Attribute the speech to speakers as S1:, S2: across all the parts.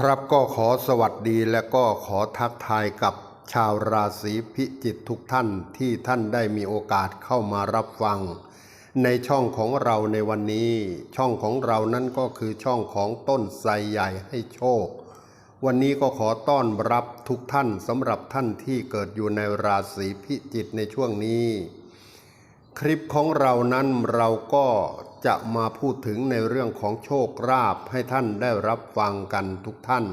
S1: ครับก็ขอสวัสดีและก็ขอทักทายกับชาวราศีพิจิกทุกท่านที่ท่านได้มีโอกาสเข้ามารับฟัง ในช่องของเราในวันนี้ ช่องของเรานั่นก็คือช่องของต้นไทรใหญ่ให้โชค วันนี้ก็ขอต้อนรับทุกท่านสำหรับท่านที่เกิดอยู่ในราศีพิจิกในช่วงนี้ คลิปของเรานั้นเราก็จะมาพูดถึงในเรื่องของโชคราภให้ท่านได้รับฟังกันทุกท่าน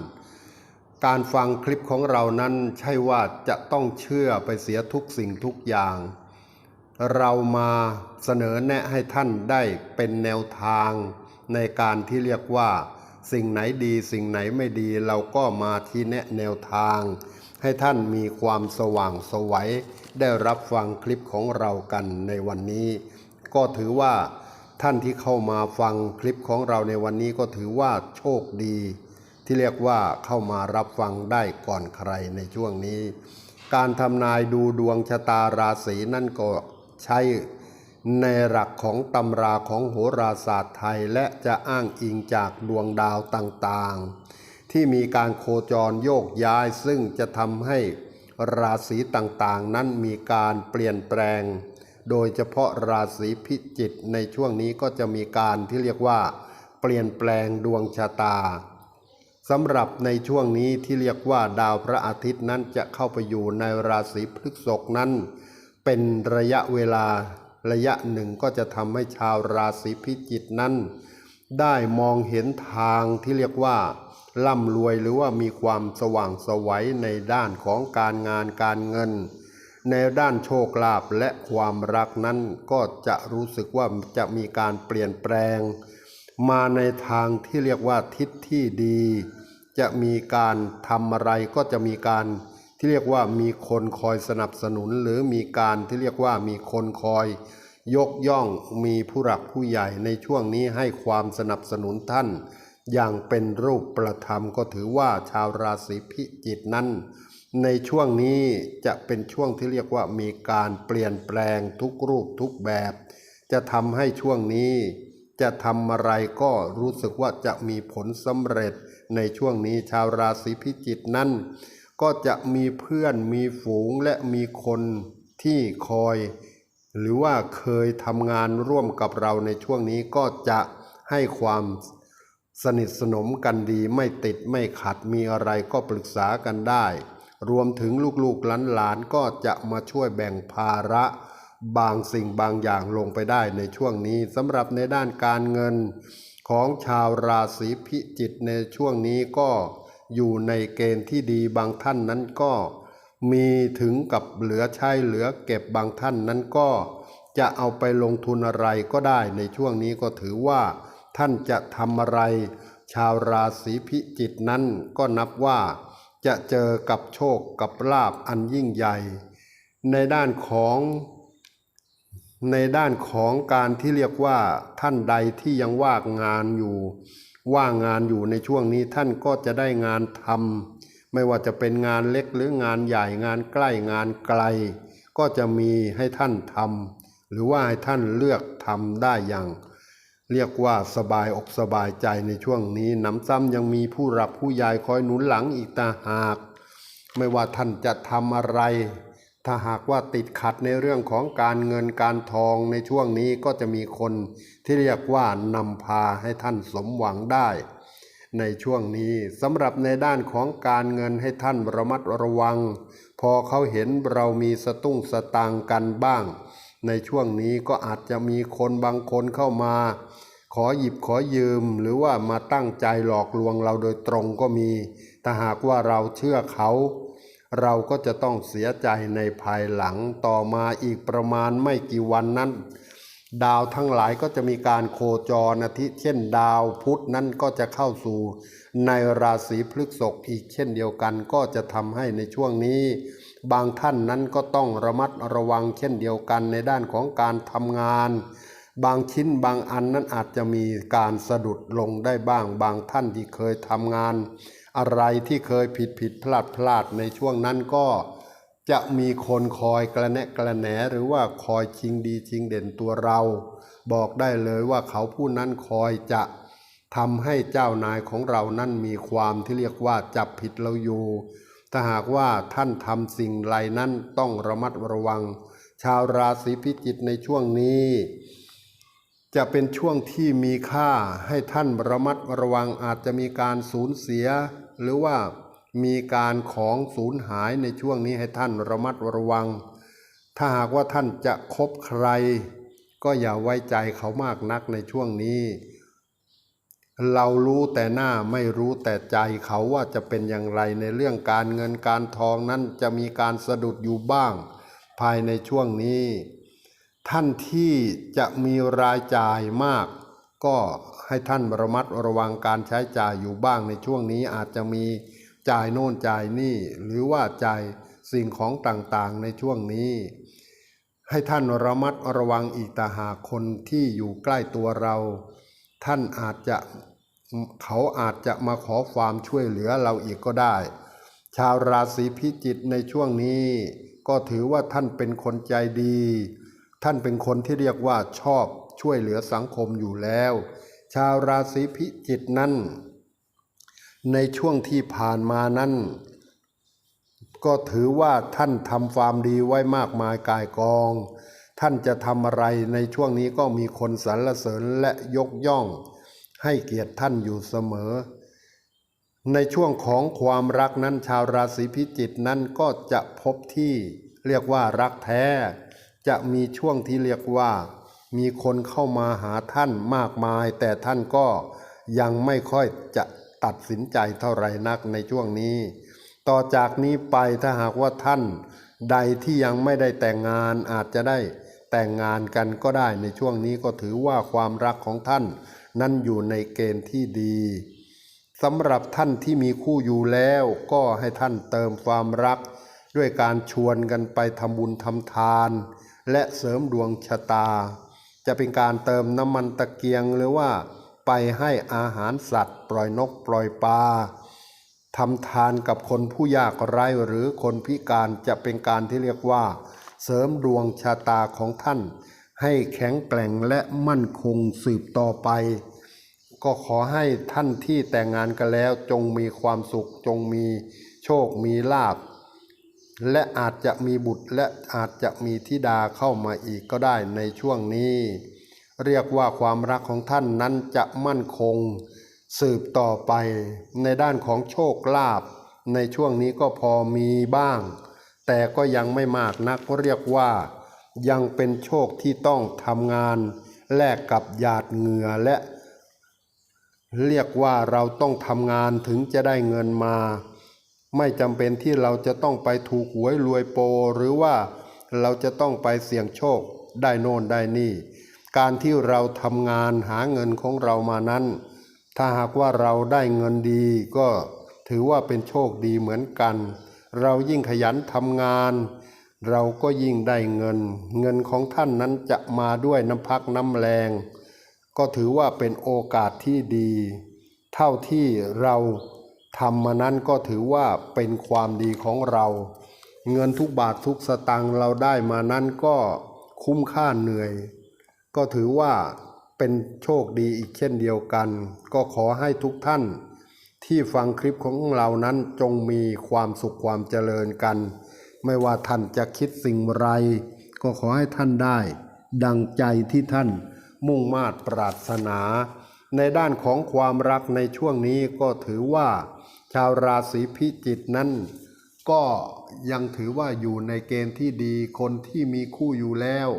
S1: การฟังคลิปของเรานั้นใช่ว่าจะต้องเชื่อไปเสียทุกสิ่งทุกอย่าง เรามาเสนอแนะให้ท่านได้เป็นแนวทาง ในการที่เรียกว่า สิ่งไหนดีสิ่งไหนไม่ดีเราก็มาที่แนะแนวทาง ให้ท่านมีความสว่างสวัยได้รับฟังคลิปของเรากันในวันนี้ ก็ถือว่าท่านที่เข้ามาฟังคลิปของเราในวันนี้ก็ถือว่าโชคดี ที่เรียกว่าเข้ามารับฟังได้ก่อนใครในช่วงนี้ การทำนายดูดวงชะตาราศีนั่นก็ใช้ในหลักของตำราของโหราศาสตร์ไทยและจะอ้างอิงจากดวงดาวต่างๆ ที่มีการโคจรโยกย้ายซึ่งจะทำให้ราศีต่างๆ นั้นมีการเปลี่ยนแปลง โดยเฉพาะราศีพิจิกในช่วงนี้ก็จะมีการที่เรียกว่า เปลี่ยนแปลงดวงชะตาสำหรับในช่วงนี้ที่เรียกว่าดาวพระอาทิตย์นั้นจะเข้าไปอยู่ในราศีพฤษภนั้น เป็นระยะเวลาระยะหนึ่งก็จะทำให้ชาวราศีพิจิกนั้น ได้มองเห็นทางที่เรียกว่า ร่ำรวยหรือว่ามีความสว่างสวัยในด้านของการงานการเงิน ในด้านโชคลาภและความรักนั้นก็จะรู้สึกว่าจะมีการเปลี่ยนแปลง มาในทางที่เรียกว่าทิศที่ดี จะมีการทำอะไรก็จะมีการที่เรียกว่ามีคนคอยสนับสนุน หรือมีการที่เรียกว่ามีคนคอย ยกย่องมีผู้หลักผู้ใหญ่ในช่วงนี้ให้ความสนับสนุนท่าน อย่างเป็นรูปประธรรมก็ถือว่าชาวราศีพิจิกนั้น ในช่วงนี้จะเป็นช่วงที่เรียกว่ามีการเปลี่ยนแปลงทุกรูปทุกแบบ จะทำให้ช่วงนี้ จะทำอะไรก็รู้สึกว่าจะมีผลสำเร็จ ในช่วงนี้ชาวราศีพิจิกนั้น ก็จะมีเพื่อนมีฝูงและมีคนที่คอย หรือว่าเคยทำงานร่วมกับเราในช่วงนี้ก็จะให้ความ สนิทสนมกันดีไม่ติดไม่ขัดมีอะไรก็ปรึกษากันได้ รวมถึงลูกๆหลานๆก็จะมาช่วยแบ่งภาระบางสิ่งบางอย่างลงไปได้ในช่วงนี้สำหรับในด้านการเงินของชาวราศีพิจิกในช่วงนี้ก็อยู่ในเกณฑ์ที่ดีบางท่านนั้นก็มีถึงกับเหลือใช้เหลือเก็บบางท่านนั้นก็จะเอาไปลงทุนอะไรก็ได้ในช่วงนี้ก็ถือว่า ท่านจะทำอะไร ชาวราศีพิจิกนั้นก็นับว่าจะเจอกับโชคกับลาบอันยิ่งใหญ่ ในด้านของในด้านของการที่เรียกว่าท่านใดที่ยังว่างงานอยู่ ว่างงานอยู่ในช่วงนี้ท่านก็จะได้งานทำไม่ว่าจะเป็นงานเล็กหรืองานใหญ่งานใกล้งานไกล ก็จะมีให้ท่านทำหรือว่าให้ท่านเลือกทำได้อย่าง เรียกว่าสบายอกสบายใจในช่วงนี้น้ำซ้ำยังมีผู้รับผู้ใหญ่คอยหนุนหลังอีกตาหาก ไม่ว่าท่านจะทำอะไร ถ้าหากว่าติดขัดในเรื่องของการเงินการทองในช่วงนี้ก็จะมีคนที่เรียกว่านำพาให้ท่านสมหวังได้ ในช่วงนี้สำหรับในด้านของการเงินให้ท่านระมัดระวัง พอเขาเห็นเรามีสตุ้งสตางกันบ้าง ในช่วงนี้ก็อาจจะมีคนบางคนเข้ามา ขอหยิบขอยืม หรือว่ามาตั้งใจหลอกลวงเราโดยตรงก็มี ถ้าหากว่าเราเชื่อเขา เราก็จะต้องเสียใจในภายหลังต่อมาอีกประมาณไม่กี่วันนั้น ดาวทั้งหลายก็จะมีการโคจรอาทิเช่นดาวพุธนั้นก็จะเข้าสู่ ในราศีพฤษภอีกเช่นเดียวกันก็จะทำให้ในช่วงนี้ บางท่านนั้นก็ต้องระมัดระวังเช่นเดียวกันในด้านของการทำงาน บางชิ้นบางอันนั้นอาจจะมีการสะดุดลงได้บ้าง บางท่านที่เคยทำงาน อะไรที่เคยผิดผิดพลาดพลาดในช่วงนั้นก็จะมีคนคอยกระแนะกระแหนหรือว่าคอยชิงดีชิงเด่นตัวเรา บอกได้เลยว่าเขาผู้นั้นคอยจะทำให้เจ้านายของเรานั้นมีความที่เรียกว่าจับผิดเราอยู่ ถ้าหากว่าท่านทำสิ่งไรนั้นต้องระมัดระวัง ชาวราศีพิจิกในช่วงนี้ จะเป็นช่วงที่มีค่าให้ท่านระมัดระวังอาจจะมีการสูญเสีย หรือว่ามีการของสูญหายในช่วงนี้ให้ท่านระมัดระวัง ถ้าหากว่าท่านจะคบใคร ก็อย่าไว้ใจเขามากนักในช่วงนี้ เรารู้แต่หน้าไม่รู้แต่ใจเขาว่าจะเป็นอย่างไรในเรื่องการเงินการทองนั้นจะมีการสะดุดอยู่บ้าง ภายในช่วงนี้ ท่านที่จะมีรายจ่ายมาก ก็ให้ท่านระมัดระวังการใช้จ่ายอยู่บ้างในช่วงนี้อาจจะมีจ่ายโน่นจ่ายนี่ หรือว่าจ่ายสิ่งของต่างๆในช่วงนี้ ให้ท่านระมัดระวังอีกต่าหากคนที่อยู่ใกล้ตัวเรา ท่านอาจจะเขาอาจจะมาขอความช่วยเหลือเราอีกก็ได้ ชาวราศีพิจิกในช่วงนี้ ก็ถือว่าท่านเป็นคนใจดี ท่านเป็นคนที่เรียกว่าชอบช่วยเหลือสังคมอยู่แล้ว ชาวราศีพิจิกนั้น ในช่วงที่ผ่านมานั้นก็ถือว่าท่านทำความดีไว้มากมายกายกอง ท่านจะทำอะไรในช่วงนี้ก็มีคนสรรเสริญและยกย่อง ให้เกียรติท่านอยู่เสมอ ในช่วงของความรักนั้นชาวราศีพิจิกนั้นก็จะพบที่เรียกว่ารักแท้ จะมีช่วงที่เรียกว่า มีคนเข้ามาหาท่านมากมาย แต่ท่านก็ยังไม่ค่อยจะตัดสินใจเท่าไหร่นักในช่วงนี้ ต่อจากนี้ไปถ้าหากว่าท่าน ใดที่ยังไม่ได้แต่งงานอาจจะได้แต่งงานกันก็ได้ในช่วงนี้ก็ถือว่าความรักของท่าน นั้นอยู่ในเกณฑ์ที่ดีสำหรับท่านที่มีคู่อยู่แล้วก็ให้ท่านเติมความรัก ด้วยการชวนกันไปทำบุญทำทาน และเสริมดวงชะตา จะเป็นการเติมน้ำมันตะเกียงหรือว่า ไปให้อาหารสัตว์ ปล่อยนกปล่อยปลา ทำทานกับคนผู้ยากไร้หรือคนพิการจะเป็นการที่เรียกว่า เสริมดวงชะตาของท่าน ให้แข็งแกร่งและมั่นคงสืบต่อไป ก็ขอให้ท่านที่แต่งงานกันแล้วจงมีความสุขจงมีโชคมีลาภและอาจจะมีบุตรและอาจจะมีธิดาเข้ามาอีกก็ได้ในช่วงนี้ เรียกว่าความรักของท่านนั้นจะมั่นคง สืบต่อไปในด้านของโชคลาภในช่วงนี้ก็พอมีบ้าง แต่ก็ยังไม่มากนักเรียกว่า ยังเป็นโชคที่ต้องทำงาน แลกกับหยาดเหงื่อและ เรียกว่าเราต้องทำงานถึงจะได้เงินมา ไม่จำเป็นที่เราจะต้องไปถูกหวยรวยโปรหรือว่าเราจะต้องไปเสี่ยงโชคได้โน่นได้นี่ การที่เราทำงานหาเงินของเรามานั้น ถ้าหากว่าเราได้เงินดีก็ถือว่าเป็นโชคดีเหมือนกัน เรายิ่งขยันทำงาน เราก็ยิ่งได้เงิน เงินของท่านนั้นจะมาด้วยน้ำพักน้ำแรง ก็ถือว่าเป็นโอกาสที่ดี เท่าที่เราทำมานั้นก็ถือว่าเป็นความดีของเรา เงินทุกบาททุกสตังค์เราได้มานั้นก็คุ้มค่าเหนื่อย ก็ถือว่า เป็นโชคดีอีกเช่นเดียวกัน ก็ขอให้ทุกท่านที่ฟังคลิปของเรานั้นจงมีความสุขความเจริญกัน ไม่ว่าท่านจะคิดสิ่งไร ก็ขอให้ท่านได้ ดังใจที่ท่านมุ่งมาตรปรารถนา ในด้านของความรักในช่วงนี้ก็ถือว่า ชาวราศีพิจิกนั้น ก็ยังถือว่าอยู่ในเกณฑ์ที่ดีคนที่มีคู่อยู่แล้ว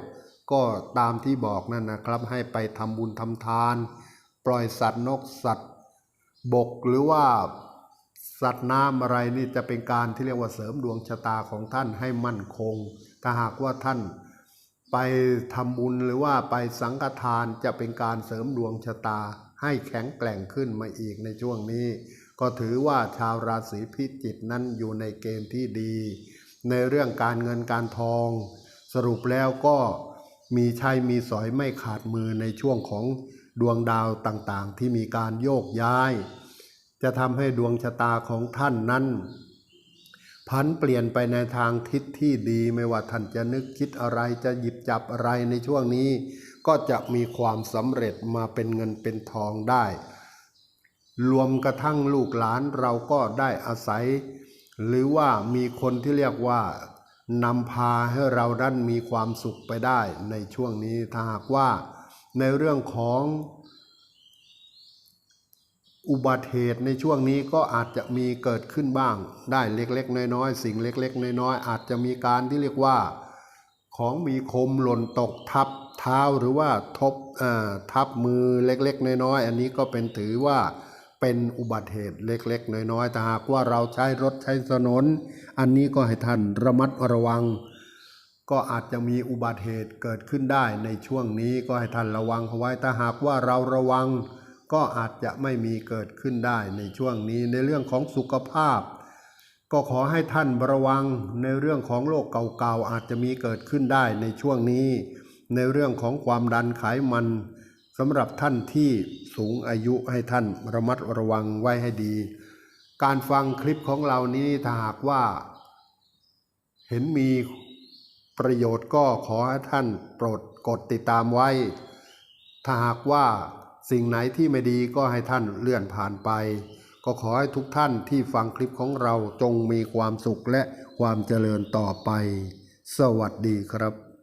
S1: ก็ตามที่บอกนั่นนะครับ ให้ไปทำบุญทำทาน ปล่อยสัตว์นกสัตว์บกหรือว่าสัตว์น้ำอะไรนี่จะเป็นการที่เรียกว่าเสริมดวงชะตาของท่านให้มั่นคง ถ้าหากว่าท่านไปทำบุญหรือว่าไปสังฆทานจะเป็นการเสริมดวงชะตา ให้แข็งแกร่งขึ้นมาอีกในช่วงนี้ ก็ถือว่าชาวราศีพิจิกนั้นอยู่ในเกณฑ์ที่ดี ในเรื่องการเงินการทอง สรุปแล้วก็ มีใชัยมีสอยไม่ขาดมือในช่วงของดวงดาวต่างๆ ที่มีการโยกย้าย จะทำให้ดวงชะตาของท่านนั้น พันเปลี่ยนไปในทางทิศที่ดีไม่ว่าท่านจะนึกคิดอะไรจะหยิบจับอะไรในช่วงนี้ ก็จะมีความสำเร็จมาเป็นเงินเป็นทองได้ รวมกระทั่งลูกหลานเราก็ได้อาศัย หรือว่ามีคนที่เรียกว่า นำพาให้เราดันมีความสุขไปได้ในช่วงนี้ถ้าหากว่าในเรื่องของอุบัติเหตุในช่วงนี้ก็อาจจะมีเกิดขึ้นบ้าง ได้เล็กๆ น้อยๆ สิ่งเล็กๆ น้อยๆ อาจจะมีการที่เรียกว่าของมีคมหล่นตกทับเท้าหรือว่าทบอ่าทับมือเล็กๆ น้อยๆ อันนี้ก็เป็นถือว่า เป็นอุบัติเหตุเล็ก ๆ น้อยๆแต่หากว่าเราใช้รถใช้ถนน อันนี้ก็ให้ท่านระมัดระวัง ก็อาจจะมีอุบัติเหตุเกิดขึ้นได้ในช่วงนี้ก็ให้ท่านระวังเอาไว้ถ้าหากว่าเราระวัง ก็อาจจะไม่มีเกิดขึ้นได้ในช่วงนี้ในเรื่องของสุขภาพ ก็ขอให้ท่านระวังในเรื่องของโรคเก่าๆอาจจะมีเกิดขึ้นได้ในช่วงนี้ ในเรื่องของความดันไขมัน สำหรับท่านที่สูงอายุให้ท่านระมัดระวังไว้ให้ดี การฟังคลิปของเรานี้ถ้าหากว่า เห็นมีประโยชน์ก็ขอให้ท่านโปรดกดติดตามไว้ ถ้าหากว่าสิ่งไหนที่ไม่ดีก็ให้ท่านเลื่อนผ่านไป ก็ขอให้ทุกท่านที่ฟังคลิปของเราจงมีความสุขและความเจริญต่อไป สวัสดีครับ